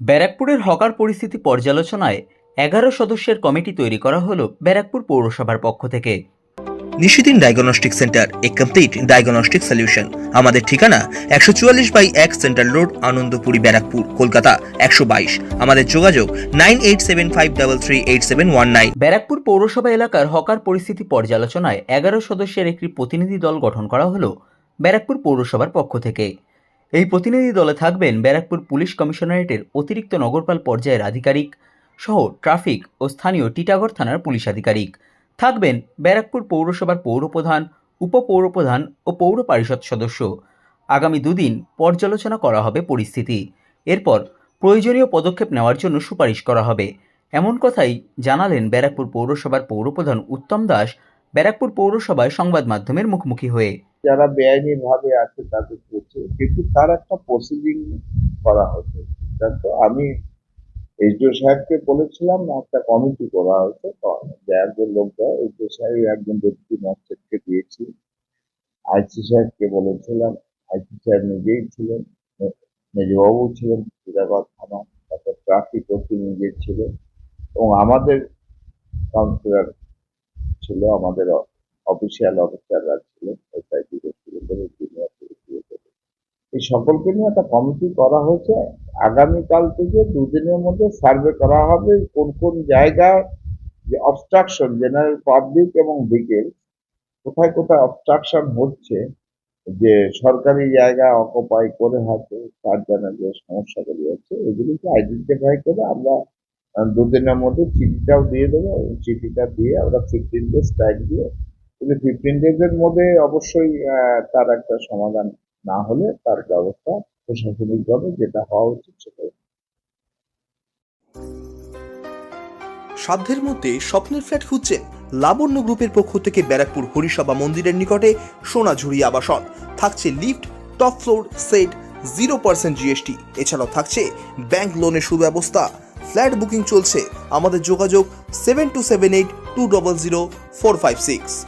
ব্যারাকপুরের হকার পরিস্থিতি পর্যালোচনায় এগারো সদস্যের কমিটি তৈরি করা হলো ব্যারাকপুর পৌরসভার পক্ষ থেকে। Nishidin diagnostic centre a complete diagnostic solution. আমাদের ঠিকানা একশো চুয়াল্লিশ বাই এক সেন্ট্রাল রোড আনন্দপুরি ব্যারাকপুর কলকাতা একশো বাইশ। আমাদের যোগাযোগ nine eight seven five double three eight seven one nine. Barrackpore পৌরসভা এলাকার হকার পরিস্থিতি পর্যালোচনায় এগারো সদস্যের একটি প্রতিনিধি দল গঠন করা হলো ব্যারাকপুর পৌরসভার পক্ষ থেকে। এই প্রতিনিধি দলে থাকবেন ব্যারাকপুর পুলিশ কমিশনারেটের অতিরিক্ত নগরপাল পর্যায়ের আধিকারিক সহ ট্রাফিক ও স্থানীয় টিটাগড় থানার পুলিশ আধিকারিক। থাকবেন ব্যারাকপুর পৌরসভার পৌরপ্রধান, উপপৌরপ্রধান ও পৌর পরিষদ সদস্য। আগামী দুদিন পর্যালোচনা করা হবে পরিস্থিতি। এরপর প্রয়োজনীয় পদক্ষেপ নেওয়ার জন্য সুপারিশ করা হবে। এমন কথাই জানালেন ব্যারাকপুর পৌরসভার পৌরপ্রধান উত্তম দাস, ব্যারাকপুর পৌরসভায় সংবাদ মাধ্যমের মুখোমুখি হয়ে। যারা বেআইনি ভাবে আছে তাদের করছে কিন্তু তার একটা প্রসিডিং করা হচ্ছে তা আমি এইচডিও সাহেবকে বলেছিলাম, একটা কমিটি করা হয়েছে একজন লোক দেয় এইচডিও সাহেব একজন ব্যক্তি ম্যাজিস্ট্রেটকে দিয়েছি আইসি সাহেবকে বলেছিলাম আইসি সাহেব নিজেই ছিলেন মেজবাবু ছিলেন সিরাবাদ থানা, তারপর ট্রাফিক ওসি নিজে ছিলেন এবং আমাদের কাউন্সিলর ছিল, আমাদের অফিসিয়াল অফিসাররা ছিলেন এসআইটি ছিল জুনিয়র ছিল এই সকলকে নিয়ে একটা কমিটি করা হয়েছে। আগামীকাল থেকে দুদিনের মধ্যে সার্ভে করা হবে কোন কোন জায়গায় যে অবস্ট্রাকশন জেনারেল পাবলিক এবং বিকেল, কোথায় কোথায় অবস্ট্রাকশন হচ্ছে, যে সরকারি জায়গা অকুপাই করে হয়তো তার জন্য যে সমস্যাগুলি হচ্ছে, এগুলিকে আইডেন্টিফাই করে আমরা দুদিনের মধ্যে চিঠিটাও দিয়ে দেবো। চিঠিটা দিয়ে আমরা ফিফটিন ডেজ টাইম দিয়ে কিন্তু ফিফটিন ডেজের মধ্যে অবশ্যই তার একটা সমাধান না হলে তার ব্যবস্থা প্রশাসনিকভাবে যেটা হওয়া উচিত সেটাই। সাধ্যের মধ্যে স্বপ্নের ফ্ল্যাট খুঁজছেন লাবণ্য গ্রুপের পক্ষ থেকে ব্যারাকপুর হরিসভা মন্দিরের নিকটে সোনাঝুরি আবাসন। থাকছে lift, top floor, set, zero percent GST এছাড়াও থাকছে ব্যাংক লোনের সুব্যবস্থা। ফ্ল্যাট বুকিং চলছে। আমাদের যোগাযোগ seven two seven eight two double zero four five six